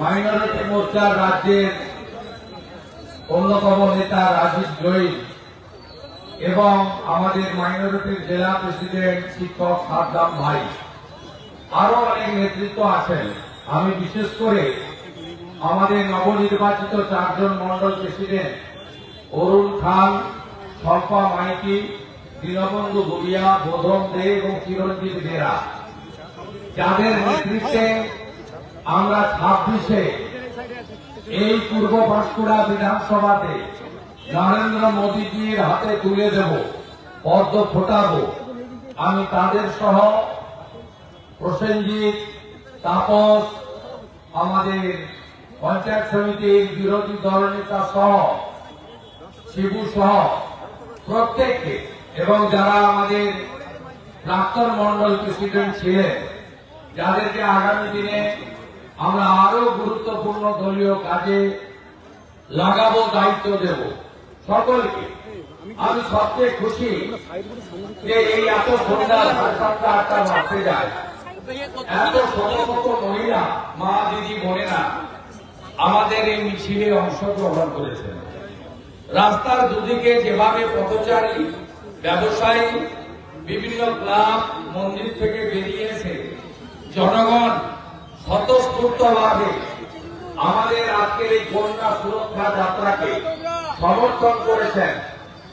Minority মোর্চার রাজ্যের অন্যতম নেতা রাজীব জৈন এবং আমাদের মাইনরিটির জেলা প্রেসিডেন্ট শিক্ষক সাদ্দাম ভাই। আরও অনেক নেতৃত্ব আছেন। আমি বিশেষ করে আমাদের নবনির্বাচিত চারজন মন্ডল প্রেসিডেন্ট অরুণ খান শম্পা মাইতি, দীনবন্ধু ভুলিয়া বোধন দে এবং চিরঞ্জিত বেরা যাদের নেতৃত্বে আমরা ছাব্বিশে এই পূর্ব পাঁশকুড়া বিধানসভাতে নরেন্দ্র মোদীজির হাতে তুলে দেব, পদ্ম ফোটাবো। আমি তাদের সহ প্রসেনজিৎ, তাপস, আমাদের পঞ্চায়েত সমিতির বিরোধী দলনেতা সহ, শিবু সহ প্রত্যেককে এবং যারা আমাদের প্রাক্তন মন্ডল প্রেসিডেন্ট ছিলেন, যাদেরকে আগামী দিনে আমরা আরও গুরুত্বপূর্ণ দলীয় কাজে লাগাবো, দায়িত্ব দেব সকলকে। আমি সবচেয়ে খুশি যে এই এত সন্ধ্যা সাতটা আটটা যায়। এত শত মহিলা, মা, দিদি, বোনেরা আমাদের এই মিছিলে অংশগ্রহণ করেছেন। রাস্তার দুদিকে যেভাবে পথচারী, ব্যবসায়ী, বিভিন্ন ক্লাব, মন্দির থেকে বেরিয়েছে জনগণ স্বতঃস্ফূর্তভাবে আমাদের আজকের এই কন্যা সুরক্ষা যাত্রাকে সমর্থন করেছেন।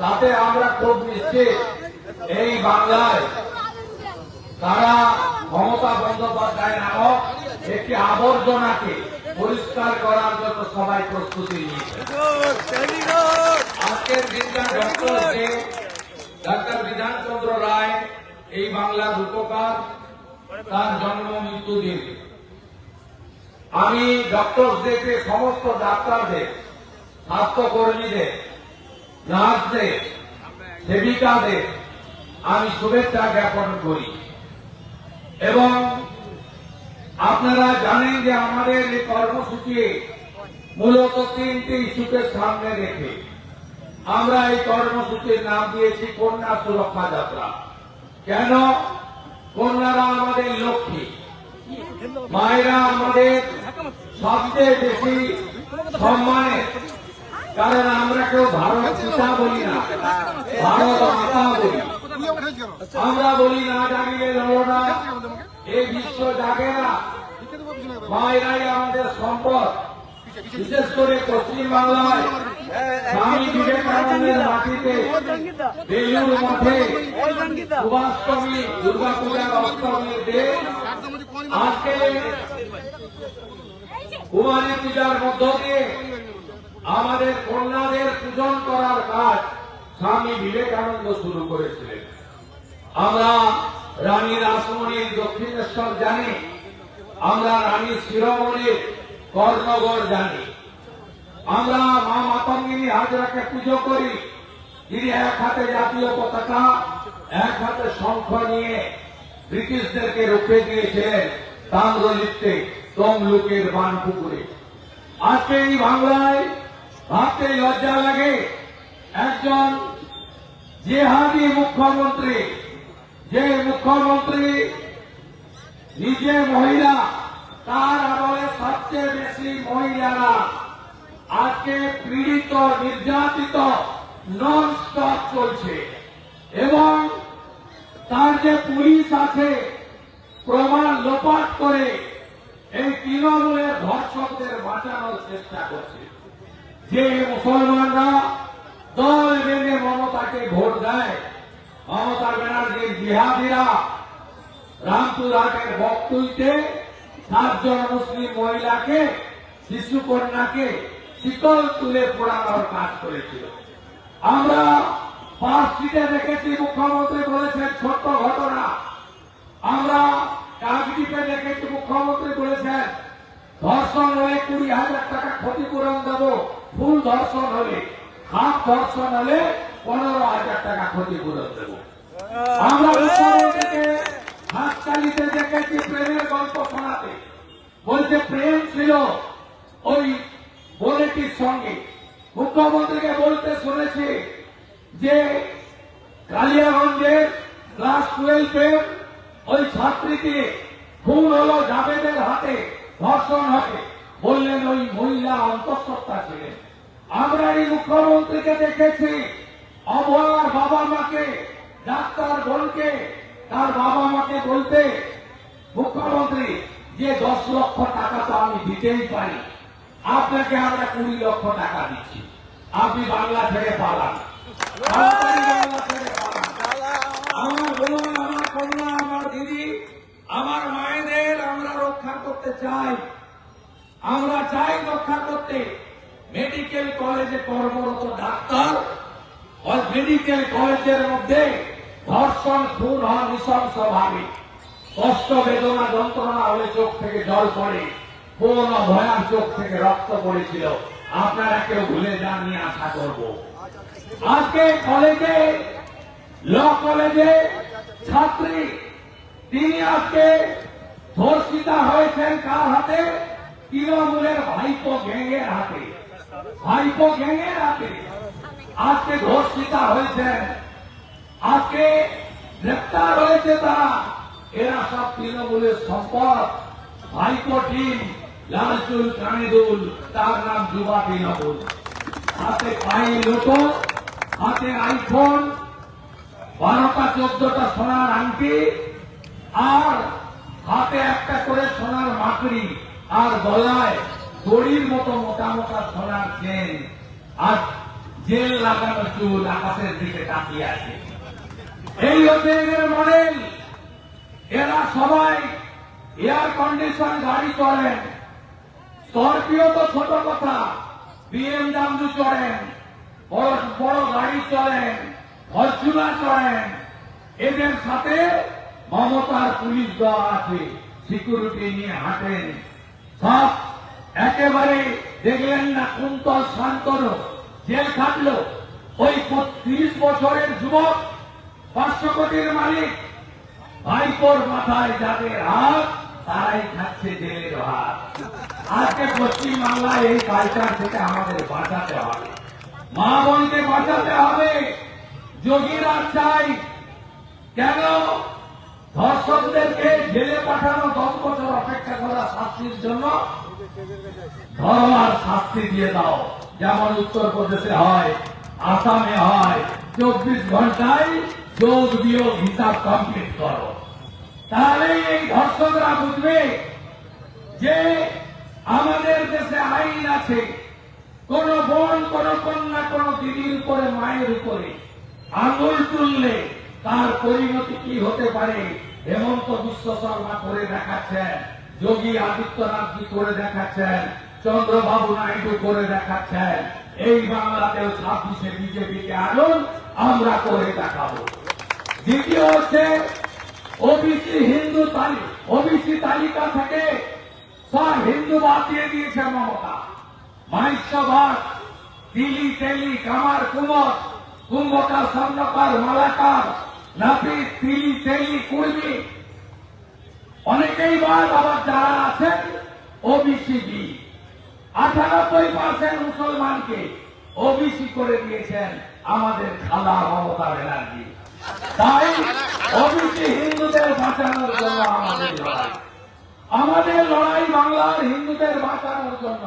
তাতে আমরা খুব নিশ্চিত, এই বাংলায় তারা মমতা বন্দ্যোপাধ্যায় নামক একটি আবর্জনাকে পরিষ্কার করার জন্য সবাই প্রস্তুতি নিয়েছে। আজকের দিনটা ডক্টর ডাক্তার বিধানচন্দ্র রায়, এই বাংলার উপকার তার জন্ম মৃত্যু দিন আমি ডক্টর ডেকে সমস্ত ডাক্তারদের, স্বাস্থ্যকর্মীদের, নার্সদের, সেবিকাদের, আমি শুভেচ্ছা জ্ঞাপন করি। এবং আপনারা জানেন যে আমাদের এই কর্মসূচি মূলত তিনটি ইস্যুকে সামনে রেখে আমরা এই কর্মসূচির নাম দিয়েছি কন্যা সুরক্ষা যাত্রা। কেন? কন্যারা আমাদের লক্ষ্মী। মায়েরা আমাদের সবচেয়ে বেশি সম্মানের কারণ আমরা কেউ ভারত পিতা বলি না, ভারত মাতা বলি। আমরা বলি না জানিলে লড়না এই বিশ্ব জাগে না। মায়েরাই আমাদের সম্পদ। বিশেষ করে পশ্চিম বাংলায় স্বামী বিবেকানন্দের মাটিতে বেলুর মঠে সুভাষ্টমী দুর্গা পূজার অষ্টমীর দিন আজকে কুমারী পূজার মধ্য দিয়ে আমাদের কন্যাদের পূজন করার কাজ স্বামী বিবেকানন্দ শুরু করেছিলেন। আমরা রানী রাসমণির দক্ষিণেশ্বর জানি, আমরা রানী শিরোমণির কর্ণগড় জানি। আমরা মা মাতঙ্গিনী হাজরাকে পুজো করি যিনি এক হাতে জাতীয় পতাকা, এক হাতে শঙ্খ নিয়ে ব্রিটিশদেরকে রুখে দিয়েছিলেন তাম্রলিপ্তে তমলুকের বানপুকুরে। আজকে এই বাংলায় ভাবতে লজ্জা লাগে। একজন জেহাদি মুখ্যমন্ত্রী, যে মুখ্যমন্ত্রী নিজে মহিলা, তার আমলে সবচেয়ে বেশি মহিলারা আজকে পীড়িত, নির্যাতিত নন স্টপ চলছে। এবং তার যে পুলিশ আছে, প্রমাণ লোপাট করে এই তৃণমূলের ধর্ষকদের বাঁচানোর চেষ্টা করছে। যে মুসলমানরা দল বেঁধে মমতাকে ভোট দেয়, মমতা ব্যানার্জির জিহাদিরা রামপুরহাটের বক্তুইতে সাতজন মুসলিম মহিলাকে, শিশু কন্যাকে শীতল তুলে পোড়ানোর কাজ করেছিল। আমরা পাঁচ সিটে দেখেছি মুখ্যমন্ত্রী বলেছেন ছোট্ট ঘটনা। আমরা কাকদ্বীপে দেখেছি মুখ্যমন্ত্রী বলেছেন, ধর্ষণ হলে কুড়ি হাজার টাকা ক্ষতিপূরণ দেব ফুল ধর্ষণ হলে হাফ ধর্ষণ হলে পনেরো হাজার টাকা ক্ষতিপূরণ দেব। আমরা হাততালিতে দেখেছি প্রেমের গল্প শোনাতে। বলছে, প্রেম ছিল ওই বোনেটির সঙ্গে। মুখ্যমন্ত্রীকে বলতে শুনেছি যে কালিয়াগঞ্জের ক্লাস টুয়েলভের ওই ছাত্রীকে খুন হলো জাবেদের হাতে, ধর্ষণ হবে বললেন ওই মহিলা অন্তঃসত্ত্বা ছিলেন। আমরা এই মুখ্যমন্ত্রীকে দেখেছি, অভয়ার বাবা মাকে, ডাক্তার বোনকে, তার বাবা মাকে বলতে, মুখ্যমন্ত্রী, যে দশ লক্ষ টাকা তো আমি দিতেই পারি, আপনাকে আমরা কুড়ি লক্ষ টাকা দিচ্ছি। আপনি বাংলা ছেড়ে পালান। কলেজের মধ্যে ধর্ষণ খুন হওয়া নৃশংসভাবে কষ্ট বেদনা যন্ত্রণা চোখ থেকে জল পড়ে কোন ভয়ার চোখ থেকে রক্ত পড়েছিল আপনারা কেউ ভুলে যাননি আশা করব। আজকে কলেজে, ল কলেজে ছাত্রী, তিনি আজকে ধর্ষিতা হয়েছেন কার হাতে? তৃণমূলের ভাইপো গ্যাংয়ের হাতে। ভাইপো গ্যাংয়ের হাতে। আজকে ধর্ষিতা হয়েছেন। আজকে গ্রেপ্তার হয়েছে তারা। এরা সব তৃণমূলের সম্পদ। ভাইপো টিম, লালচুল, কানিদুল, তার নাম যুবা তৃণমূল হাতে পায়ে লোটো হাতে আইফোন বারোটা চোদ্দটা সোনার আংটি আর হাতে একটা করে সোনার মাকড়ি আর গলায় দড়ির মতো মোটা মোটা সোনার চেন। আর জেল লাগানো চুল আকাশের দিকে তাকিয়ে আছে। এই হচ্ছে এদের মডেল এরা সবাই এয়ার কন্ডিশন গাড়ি চড়েন স্করপিও তো ছোট কথা, বিএমডাব্লিউ চড়েন। বড় বড় গাড়ি চলেন ফরচুনার চড়েন এদের সাথে মমতার পুলিশ দল আছে। সিকিউরিটি নিয়ে হাঁটেন। সব একেবারে দেখলেন না, কুন্তল শান্তনু জেল খাটলো। ওই তিরিশ বছরের যুবক, পাঁচশো কোটির মালিক। ভাইপোর মাথায় যাদের হাত, তারাই খাচ্ছে জেলের হাত আজকে পশ্চিম বাংলায় এই কালচার থেকে আমাদের বাঁচাতে হবে। মা বোনকে বাঁচাতে হবে। যোগীরা চাই কেন ধর্ষকদেরকে জেলে পাঠানো দশ বছর অপেক্ষা করা শাস্তির জন্য? ধরো আর শাস্তি দিয়ে দাও। যেমন উত্তরপ্রদেশে হয়, আসামে হয়, চব্বিশ ঘন্টায় যোগ বিয়োগ হিসাব কমপ্লিট করো। তাহলে এই ধর্ষকরা বুঝবে যে আমাদের দেশে আইন আছে। কোন বোন, কোন কন্যা, কোন দিদির উপরে, মায়ের উপরে আঙুল তুললে তার পরিণতি কি হতে পারে? হেমন্ত বিশ্ব শর্মা করে দেখাচ্ছেন, যোগী আদিত্যনাথ কি করে দেখাচ্ছেন, চন্দ্রবাবু নাইডু করে দেখাচ্ছেন। এই বাংলাতেও ছাব্বিশে বিজেপিকে আনুন, আমরা করে দেখাবো। দ্বিতীয় হচ্ছে, ওবিসি হিন্দু তালিকা ওবিসি তালিকা থেকে সব হিন্দু বাদ দিয়ে দিয়েছে মমতা। মাইশ্বভাগ তিলি তেলি, কামার কুমর, কুম্ভকার স্বর্ণকার মালাকার, নাপিত, তিলি, তেলি কুর্মি অনেকেই বাদ আবার যারা আছেন ওবিসি বি আটানব্বই পার্সেন্ট মুসলমানকে ওবিসি করে দিয়েছেন আমাদের খালা মমতা ব্যানার্জি। তাই ওবিসি হিন্দুদের বাঁচানোর জন্য আমাদের লড়াই। আমাদের লড়াই বাংলার হিন্দুদের বাঁচানোর জন্য।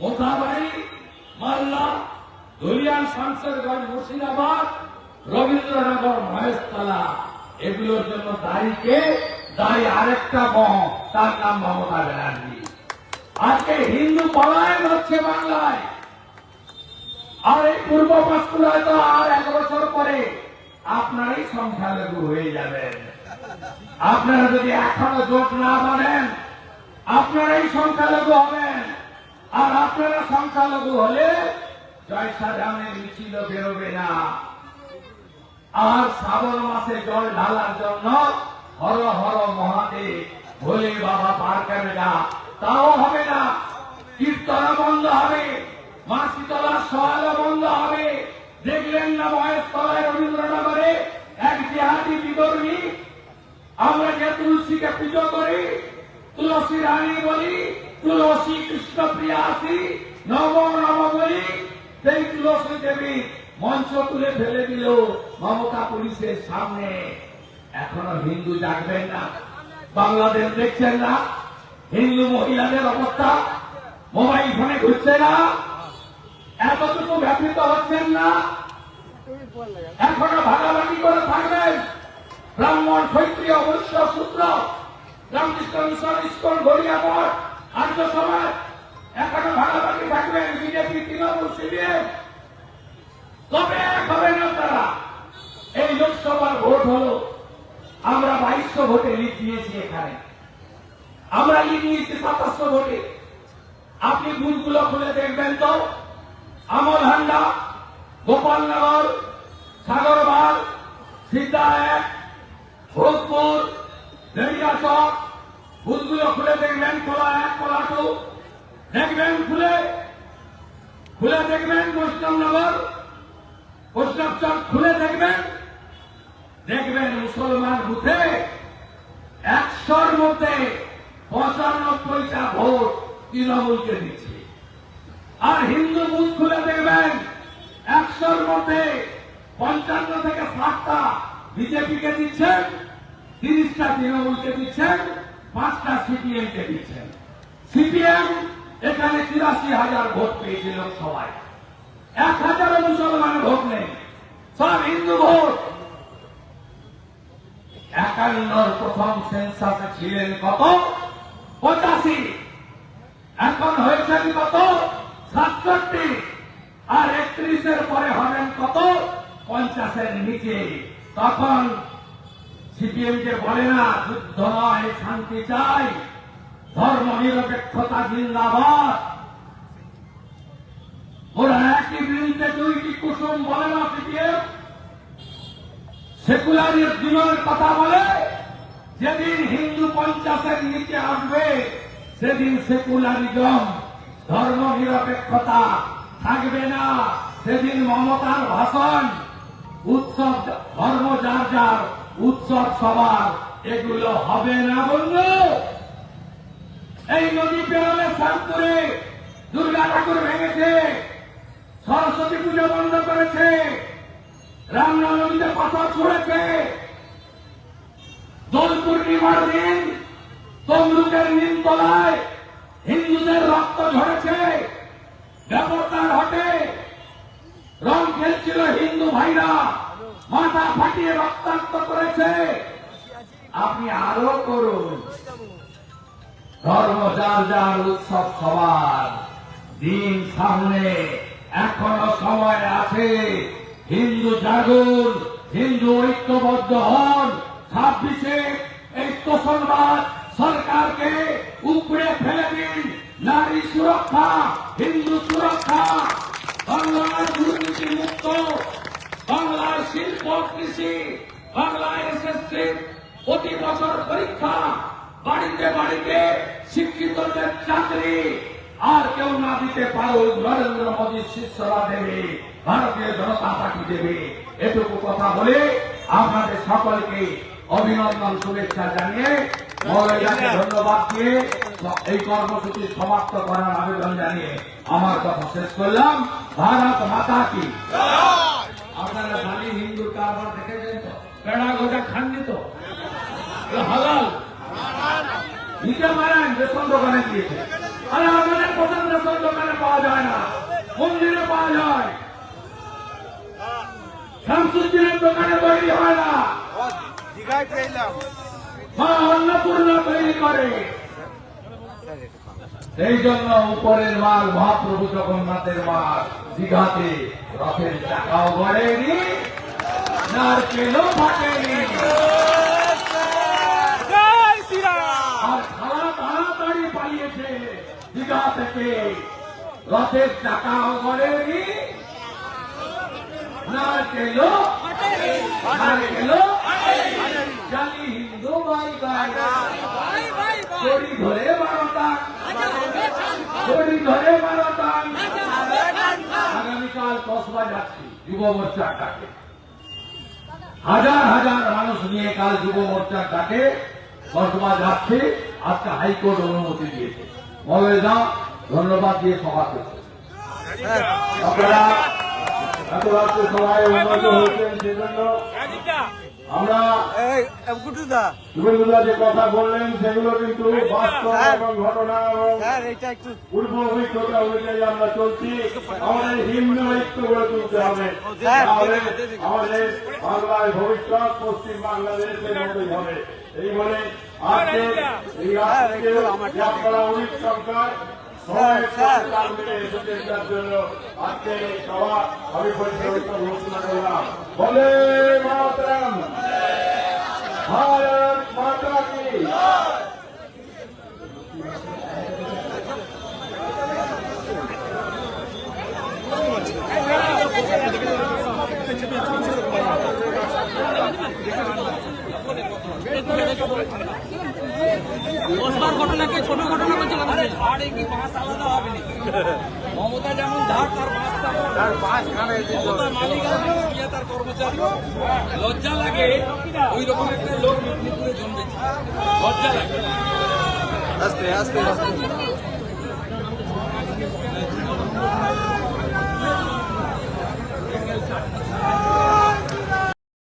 মোথাবাড়ি মাল্লা ধুলিয়ান শামসেরগঞ্জ মুর্শিদাবাদ, রবীন্দ্রনগর মহেশতলা। এগুলোর জন্য দায়ীকে, দায়ী আরেকটা মহ তার নাম মমতা ব্যানার্জি। আজকে হিন্দু পলায়ন হচ্ছে বাংলায়। আর এই পূর্ব পাঁশকুড়ায় তো আর এক বছর পরে আপনারই সংখ্যালঘু হয়ে যাবেন আপনারা যদি এখনও জোট না বানেন আপনারাই সংখ্যালঘু হবেন আর আপনারা সংখ্যালঘু হলে জয়সা ধামের মিছিল বেরোবে না। আর শ্রাবণ মাসে জল ঢালার জন্য হর হর মহাদেব, ভোলে বাবা পার করে না। তাও হবে না। কীর্তনা বন্ধ হবে। মা শীতলার সহায়তা বন্ধ হবে। দেখলেন না মহেশ তলায় রবীন্দ্রনগরে এক জেহাদি বিবরণী? আমরা যে তুলসীকে পুজো করি, তুলসী রানী বলি তুলসী কৃষ্ণ প্রিয়াসী নব নব বলি সেই তুলসী দেবী মঞ্চ তুলে ফেলে দিল মমতা পুলিশের সামনে। এখনও হিন্দু জাগবেন না, বাংলাদেশ দেখছেন না, হিন্দু মহিলাদের অবস্থা, মোবাইল ফোনে ঘুরছে না, এতটুকু ব্যথিত হচ্ছেন না। এখনও ভাগাভাগি করে থাকবেন। ব্রাহ্মণ ক্ষত্রিয়, বৈশ্য সূত্র রামকৃষ্ণ মিশন, ইস্কন গড়িয়া মঠ আর্য সমাজ এখনও ভাগাভাগি থাকবেন বিজেপি, তৃণমূল, সিপিএম। কবে এক হবেন আপনারা এই লোকসভার ভোট হলো, আমরা বাইশশো ভোটে লিড দিয়েছি এখানে। আমরা লিড নিয়েছি সাতাশশো ভোটে। আপনি বুথগুলো খুলে দেখবেন তো। আমল হান্ডা, গোপালনগর, সাগরবাগ সিদ্ধা এক ভোগপুর লেডিয়া চক বুথগুলো খুলে দেখবেন কোলা এক কোলা টু। দেখবেন খুলে। খুলে দেখবেন বৈষ্ণবনগর বৈষ্ণব চক খুলে দেখবেন। দেখবেন মুসলমান বুথে একশোর মধ্যে পঁচানব্বইটা ভোট তৃণমূলকে দিচ্ছে। আর হিন্দু বুথ খুলে দেখবেন, একশোর মধ্যে পঞ্চান্ন থেকে ষাটটা বিজেপিকে দিচ্ছেন, তিরিশটা তৃণমূলকে দিচ্ছেন। পাঁচটা সিপিএম কে দিচ্ছেন। সিপিএম এখানে তিরাশি হাজার ভোট পেয়েছে লোকসভায় এক হাজারও মুসলমানের ভোট নেই। সব হিন্দু ভোট। একান্নর প্রথম সেন্সাসে ছিলেন কত? পঁচাশি। এখন হয়েছেন কত? সাতষট্টি। আর একত্রিশের পরে হবেন কত? পঞ্চাশের নিচে। তখন সিপিএম কে বলে না যুদ্ধ নয়, শান্তি চাই। ধর্ম নিরপেক্ষতা জিন্দাবাদ। ওরা একই বিরুদ্ধে দুইটি কুসুম বলে না সিপিএম? সেকুলারের দিনের কথা বলে, যেদিন হিন্দু পঞ্চাশের নিচে আসবে, সেদিন সেকুলারিজম, ধর্ম নিরপেক্ষতা থাকবে না। সেদিন মমতার ভাষণ, উৎসব, ধর্ম যার যার উৎসব সবার, এগুলো হবে না বলল এই নদী পেরোলে শান্তরে দুর্গা ঠাকুর ভেঙেছে, সরস্বতী পুজো বন্ধ করেছে রামনবমীতে পাথর ছুড়েছে। দোল পূর্ণিমার দিন তমলুকের নিমতলায় হিন্দুদের রক্ত ঝরেছে ব্যাপারটার হটে রং খেলছিল হিন্দু ভাইরা। মাথা ফাটিয়ে রক্তাক্ত করেছে। আপনি আরও করুন। ধর্ম যার যার উৎসব সবার। দিন সামনে এখনও সময় আছে। হিন্দু জাগুন, হিন্দু ঐক্যবদ্ধ হন। ছাব্বিশে এই তোষণবাদ সরকারকে উপরে ফেলে দিন। নারী সুরক্ষা, হিন্দু সুরক্ষা, বাংলার দুর্নীতি মুক্ত শিল্প কৃষি বাংলায় এসএসসি প্রতি বছর পরীক্ষা, বাড়িতে বাড়িতে শিক্ষিতদের চাকরি। আর কেউ না দিতে পারো নরেন্দ্র মোদী শিষ্যরা দেবে, ভারতীয় জনতা পার্টি দেবে। এটুকু কথা বলে আপনাদের সকলকে অভিনন্দন, শুভেচ্ছা জানিয়ে মৌলাইয়াকে ধন্যবাদ দিয়ে এই কর্মসূচি সমাপ্ত করার আবেদন জানিয়ে আমার কথা শেষ করলাম। ভারত মাতা কি। আপনারা খালি হিন্দু কারবার দেখেছেন তো। পেড়া গোটা খাননি তো? হালাল। নিজে মারেন, রেশন দোকানে দিয়েছে। আরে আমাদের পছন্দ রেশন দোকানে পাওয়া যায় না। মন্দিরে পাওয়া যায়। শামসুদ্দিনের দোকানে তৈরি হয় না। মা অন্নপূর্ণা তৈরি করে। সেই জন্য উপরের মাল মহাপ্রভু জগন্নাথের মাল। দীঘাতে রথের চাকাও গড়েনি নারকেলও ফাটেনি। আর খালা তাড়াতাড়ি পালিয়েছে দীঘা থেকে। রথের চাকাও গড়েনি নারকেলও নারকেলও জানি হিন্দু ভাই ভাই। বারোটা বারোটা আগামীকাল কসবা যাচ্ছি যুব মোর্চার ডাকে। হাজার হাজার মানুষ নিয়ে কাল যুব মোর্চার ডাকে কসবা যাচ্ছে আজকে হাইকোর্ট অনুমতি দিয়েছে। মবেদা ধন্যবাদ দিয়ে সভা করছে। আপনারা এত রাত্রে সবাই উন্নত হয়েছেন, সেজন্য আমরা এই যে কথা বললেন সেগুলো কিন্তু বাস্তব এবং ঘটনা এবং পূর্ব অভিজ্ঞতা অনুযায়ী আমরা চলছি। আমাদের হিন্দু ঐক্য গড়ে তুলতে হবে। আমাদের বাংলার ভবিষ্যৎ পশ্চিম বাংলাদেশের মতোই হবে। এই বলে আজকে এই রাষ্ট্রকে আপনারা অনেক সংখ্যায় আমি ঘোষণা করলাম বলে মাতরম ভারত মাতা কি দশবার ঘটনাকে ছোট ঘটনা করছে ধারে কি বাঁশ আলাদা হবে না মমতা যেমন ধার তার বাঁশ তেমন। আর পাঁচ মমতার মালিক আর তার কর্মচারী। লজ্জা লাগে ওই রকম একটা লোক মেদিনীপুরে জন্মেছে। লজ্জা লাগে। আস্তে আস্তে আস্তে।